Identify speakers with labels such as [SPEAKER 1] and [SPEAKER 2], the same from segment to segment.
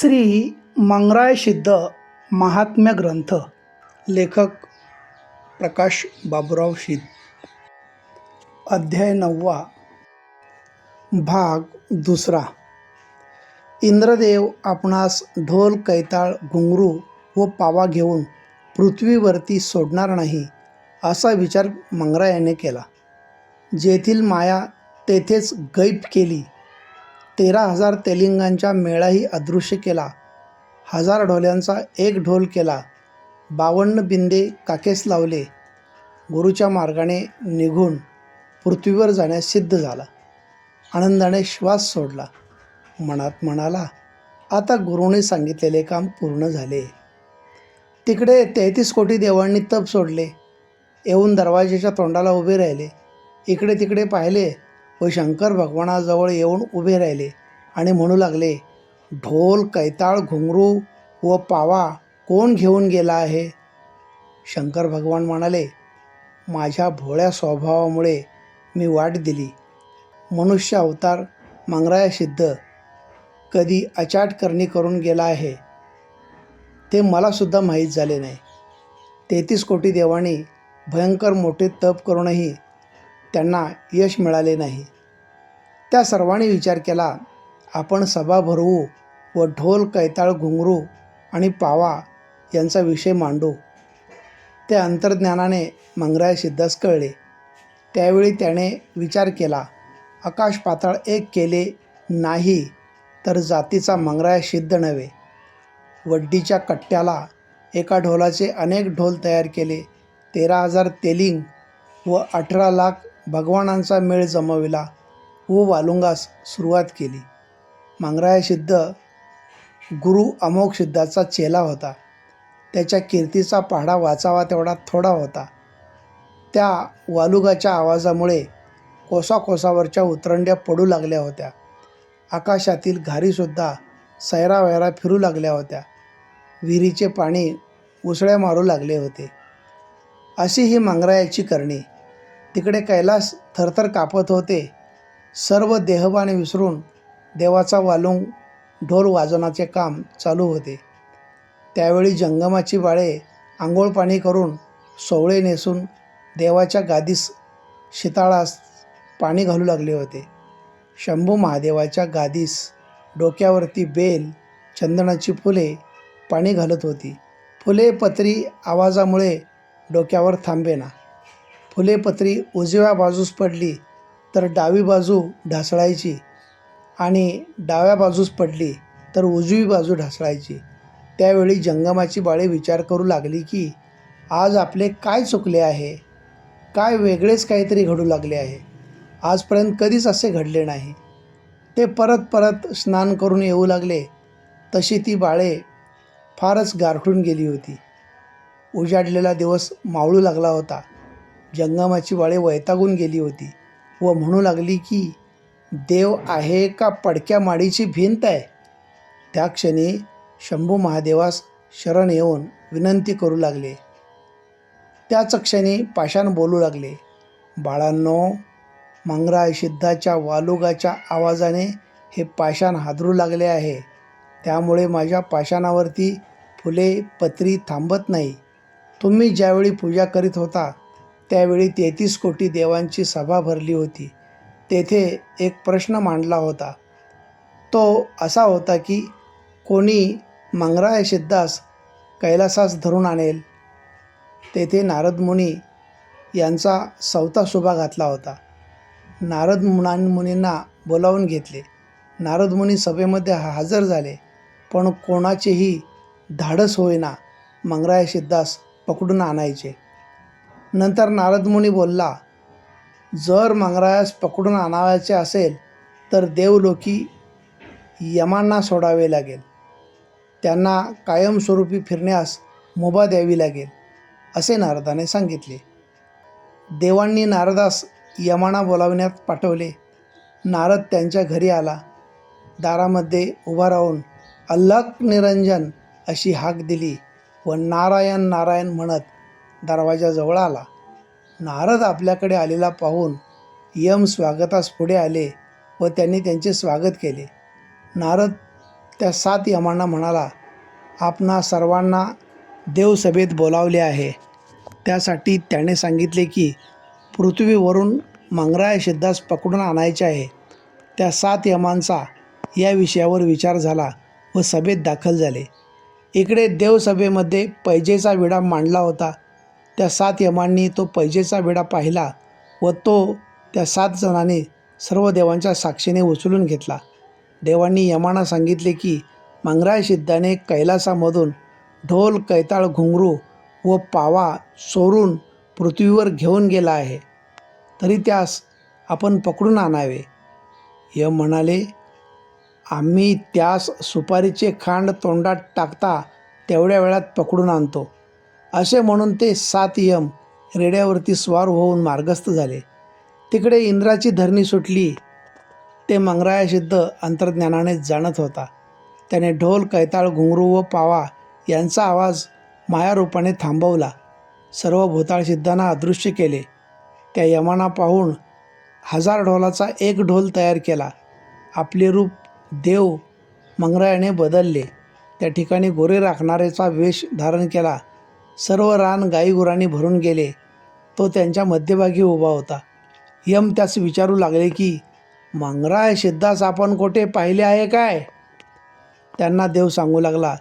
[SPEAKER 1] श्री मंगराय सिद्ध महात्म्य ग्रंथ लेखक प्रकाश बाबुराव शिद अध्याय नववा भाग दुसरा. इंद्रदेव आपणास ढोल कैताळ घुंगरू व पावा घेऊन पृथ्वीवरती सोडणार नाही असा विचार मंगरायाने केला. जेथील माया तेथेच गैप केली. तेरा हजार तेलिंगांच्या मेळाही अदृश्य केला. हजार ढोल्यांचा एक ढोल केला. बावन्न बिंदे काकेस लावले. गुरुच्या मार्गाने निघून पृथ्वीवर जाण्यास सिद्ध झाला. आनंदाने श्वास सोडला. मनात म्हणाला आता गुरुने सांगितलेले काम पूर्ण झाले. तिकडे तेहतीस कोटी देवांनी तप सोडले. येऊन दरवाजेच्या तोंडाला उभे राहिले. इकडे तिकडे पाहिले. व शंकर भगवानाजवळ येऊन उभे राहिले आणि म्हणू लागले ढोल कैताळ घुंगरू व पावा कोण घेऊन गेला आहे? शंकर भगवान म्हणाले माझ्या भोळ्या स्वभावामुळे मी वाट दिली. मनुष्य अवतार मंगराया सिद्ध. कधी अचाट करणी करून गेला आहे. ते मलासुद्धा माहीत झाले नाही. तेहतीस कोटी देवांनी भयंकर मोठे तप करूनही त्यांना यश मिळाले नाही. त्या सर्वांनी विचार केला आपण सभा भरवू व ढोल कैताळ घुंगरू आणि पावा यांचा विषय मांडू. ते अंतर्ज्ञानाने मंगराय सिद्धास कळले. त्यावेळी त्याने विचार केला आकाश पाताळ एक केले नाही तर जातीचा मंगराय सिद्ध नव्हे. वड्डीच्या कट्ट्याला एका ढोलाचे अनेक ढोल तयार केले तेरा हजार तेलिंग व अठरा लाख भगवानांचा मेळ जमविला व वालुंगास सुरुवात केली. मांगराया सिद्ध गुरु अमोघ सिद्धाचा चेला होता. त्याच्या कीर्तीचा पाढा वाचावा तेवढा थोडा होता. त्या वालुगाच्या आवाजामुळे कोसाकोसावरच्या उतरंड्या पडू लागल्या होत्या. आकाशातील घारीसुद्धा सैरावैरा फिरू लागल्या होत्या. विहिरीचे पाणी उसळ्या मारू लागले होते. अशी ही मांगरायाची करणी तिकडे कैलास थरथर कापत होते. सर्व देहबाने विसरून देवाचा वालुंग ढोल वाजवण्याचे काम चालू होते. त्यावेळी जंगमाची बाळे आंघोळ पाणी करून सोवळे नेसून देवाच्या गादीस शिताळास पाणी घालू लागले होते. शंभू महादेवाच्या गादीस डोक्यावरती बेल चंदनाची फुले पाणी घालत होती. फुले पत्री आवाजामुळे डोक्यावर थांबेना. फुले पत्री उजव्या बाजूस पडली तर डावी बाजू ढासळायची आणि डाव्या बाजूस पडली तर उजवी बाजू ढासळायची. त्यावेळी जंगमाची बाळे विचार करू लागली की आज आपले काय चुकले आहे? काय वेगळेच काहीतरी घडू लागले आहे. आजपर्यंत कधीच असे घडले नाही. ते परत परत स्नान करून येऊ लागले. तशी ती बाळे फारच गारठून गेली होती. उजाडलेला दिवस मावळू लागला होता. जंगमाची बाळे वैतागून गेली होती व म्हणू लागली की देव आहे का पडक्या माडीची भिंत आहे? त्या क्षणी शंभू महादेवास शरण येऊन विनंती करू लागले. त्याच क्षणी पाषाण बोलू लागले बाळांनो मंगराय सिद्धाच्या वालुगाच्या आवाजाने हे पाषाण हादरू लागले आहे. त्यामुळे माझ्या पाषाणावरती फुले पत्री थांबत नाही. तुम्ही ज्यावेळी पूजा करीत होता त्यावेळी तेहतीस कोटी देवांची सभा भरली होती. तेथे एक प्रश्न मांडला होता. तो असा होता की कोणी मंगराय सिद्धास कैलासास धरून आणेल? तेथे नारद मुनी यांचा सवता सुभा घातला होता. नारद मुना मुनींना बोलावून घेतले. नारद मुनी सभेमध्ये हजर झाले. पण कोणाचेही धाडस होईना मंगराय सिद्धास पकडून आणायचे. नंतर नारद मुनी बोलला जर मंगरायास पकडून आणावयाचे असेल तर देवलोकी यमांना सोडावे लागेल. त्यांना कायमस्वरूपी फिरण्यास मुभा द्यावी लागेल असे नारदाने सांगितले. देवांनी नारदास यमाना बोलावण्यात पाठवले. नारद त्यांच्या घरी आला. दारामध्ये उभा राहून अल्लक निरंजन अशी हाक दिली व नारायण नारायण म्हणत दरवाजाजवळ आला. नारद आपल्याकडे आलेला पाहून यम स्वागतास पुढे आले व त्यांनी त्यांचे स्वागत केले. नारद त्या सात यमांना म्हणाला आपणा सर्वांना देवसभेत बोलावले आहे. त्यासाठी त्याने सांगितले की पृथ्वीवरून मंगराय सिद्धास पकडून आणायचे आहे. त्या सात यमांचा या विषयावर विचार झाला व सभेत दाखल झाले. इकडे देवसभेमध्ये पैजेचा विडा मांडला होता. त्या सात यमांनी तो पैजेचा विडा पाहिला व तो त्या सात जणांनी सर्व देवांच्या साक्षीने उचलून घेतला. देवांनी यमांना सांगितले की मंगराय सिद्धाने कैलासामधून ढोल कैताळ घुंगरू व पावा चोरून पृथ्वीवर घेऊन गेला आहे. तरी त्यास आपण पकडून आणावे. यम म्हणाले आम्ही त्यास सुपारीचे खांड तोंडात टाकता तेवढ्या वेळात पकडून आणतो. असे म्हणून ते सात यम रेड्यावरती स्वार होऊन मार्गस्थ झाले. तिकडे इंद्राची धरणी सुटली. ते मंगरायसिद्ध अंतर्ज्ञानाने जाणत होता. त्याने ढोल कैताळ घुंगरू व पावा यांचा आवाज मायारूपाने थांबवला. सर्व भूताळसिद्धांना अदृश्य केले. त्या यमाना पाहून हजार ढोलाचा एक ढोल तयार केला. आपले रूप देव मंगरायाने बदलले. त्या ठिकाणी गोरे राखणारेचा वेश धारण केला. सर्व रान गाईगुरांनी भरून गेले. तो त्यांच्या मध्यभागी उभा होता. यम त्यास विचारू लागले की मांगराय सिद्धास आपण कोठे? पाहिले आहे काय? त्यांना देव सांगू लागला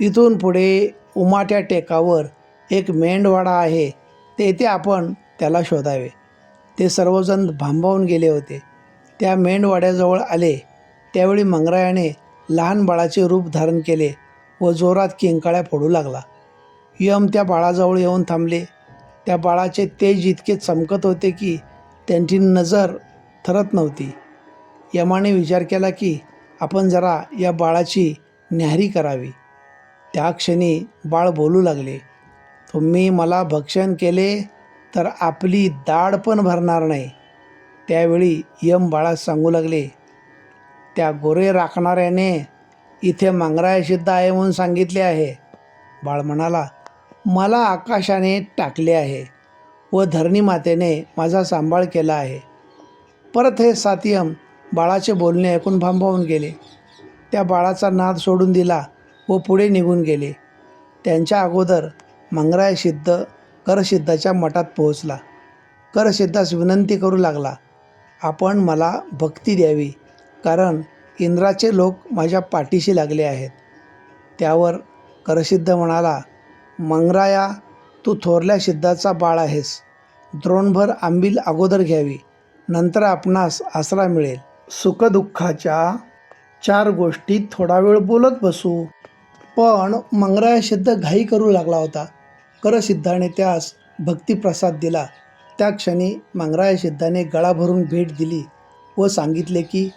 [SPEAKER 1] इथून पुढे उमाट्या टेकावर एक मेंढवाडा आहे. तेथे आपण त्याला शोधावे. ते सर्वजण भांबावून गेले होते. त्या मेंढवाड्याजवळ आले. त्यावेळी मंगरायाने लहान बाळाचे रूप धारण केले व जोरात किंकाळ्या फोडू लागला. यम त्या बाळाजवळ येऊन थांबले. त्या बाळाचे तेज इतके चमकत होते की त्यांची नजर थरत नव्हती. यमाने विचार केला की आपण जरा या बाळाची न्याहरी करावी. त्या क्षणी बाळ बोलू लागले तुम्ही मला भक्षण केले तर आपली दाढ पण भरणार नाही. त्यावेळी यम बाळास सांगू लागले त्या गोरे राखणाऱ्याने इथे मांगराया सिद्ध आहे म्हणून सांगितले आहे. बाळ म्हणाला मला आकाशाने टाकले आहे व धरणी मातेने माझा सांभाळ केला आहे. परत हे सातियम बाळाचे बोलणे ऐकून भांबावून गेले. त्या बाळाचा नाद सोडून दिला व पुढे निघून गेले. त्यांच्या अगोदर मंगराय सिद्ध करसिद्धाच्या मठात पोहोचला. करसिद्धास विनंती करू लागला आपण मला भक्ती द्यावी कारण इंद्राचे लोक माझ्या पाठीशी लागले आहेत. त्यावर करसिद्ध म्हणाला मंगराया तू थोरल्या सिद्धाचा बाळ आहेस. द्रोणभर आंबील अगोदर घ्यावी. नंतर आपणास आसरा मिळेल. सुखदुःखाच्या चार गोष्टी थोडा वेळ बोलत बसू. पण मंगराया सिद्ध घाई करू लागला होता. करसिद्धाने त्यास भक्तिप्रसाद दिला. त्या क्षणी मंगराया सिद्धाने गळा भरून भेट दिली व सांगितले की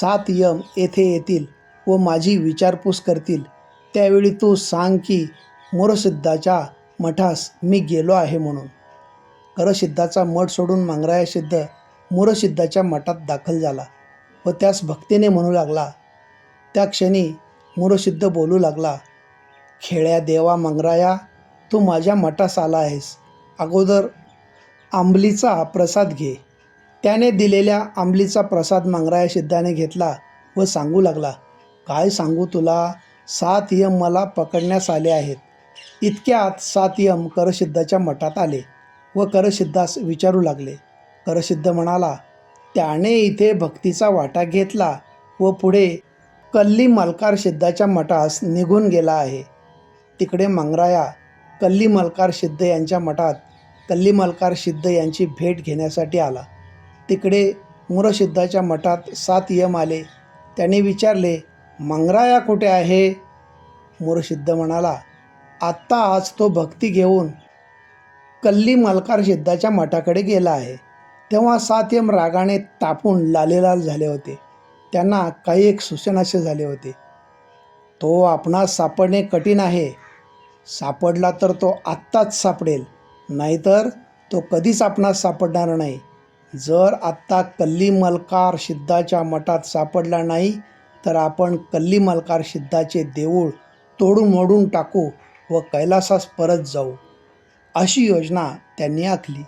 [SPEAKER 1] सात यम येथे येतील व माझी विचारपूस करतील. त्यावेळी तू सांग की मोरसिद्धाच्या मठास मी गेलो आहे म्हणून. करसिद्धाचा मठ सोडून मांगराया सिद्ध मोरसिद्धाच्या मठात दाखल झाला व त्यास भक्तीने म्हणू लागला. त्या क्षणी मोरसिद्ध बोलू लागला खेळ्या देवा मंगराया तू माझ्या मठास आला आहेस. अगोदर आंबलीचा प्रसाद घे. त्याने दिलेल्या आंबलीचा प्रसाद मांगराया सिद्धाने घेतला व सांगू लागला काय सांगू तुला? सात यम मला पकडण्यास आले आहेत. इतक्यात सात यम करसिद्धाच्या मठात आले व करसिद्धास विचारू लागले. करसिद्ध म्हणाला त्याने इथे भक्तीचा वाटा घेतला व पुढे कल्ली मलकार सिद्धाच्या मठास निघून गेला आहे. तिकडे मंगराया कल्ली मलकार सिद्ध यांच्या मठात कल्ली मलकार सिद्ध यांची भेट घेण्यासाठी आला. तिकडे मुरसिद्धाच्या मठात सात यम आले. त्याने विचारले मंगराया कुठे आहे? मुरसिद्ध म्हणाला आत्ता आज तो भक्ती घेऊन कल्ली मलकार सिद्धाच्या मठाकडे गेला आहे. तेव्हा सात यम रागाने तापून लालेलाल झाले होते. त्यांना काही एक सूचनासे झाले होते. तो आपणास सापडणे कठीण आहे. सापडला तर तो आत्ताच सापडेल. नाहीतर तो कधीच आपणास सापडणार नाही. जर आत्ता कल्ली मलकार सिद्धाच्या मठात सापडला नाही तर आपण कल्ली मलकार सिद्धाचे देऊळ तोडून मोडून टाकू व कैलासास परत जाऊ अशी योजना त्यांनी आखली.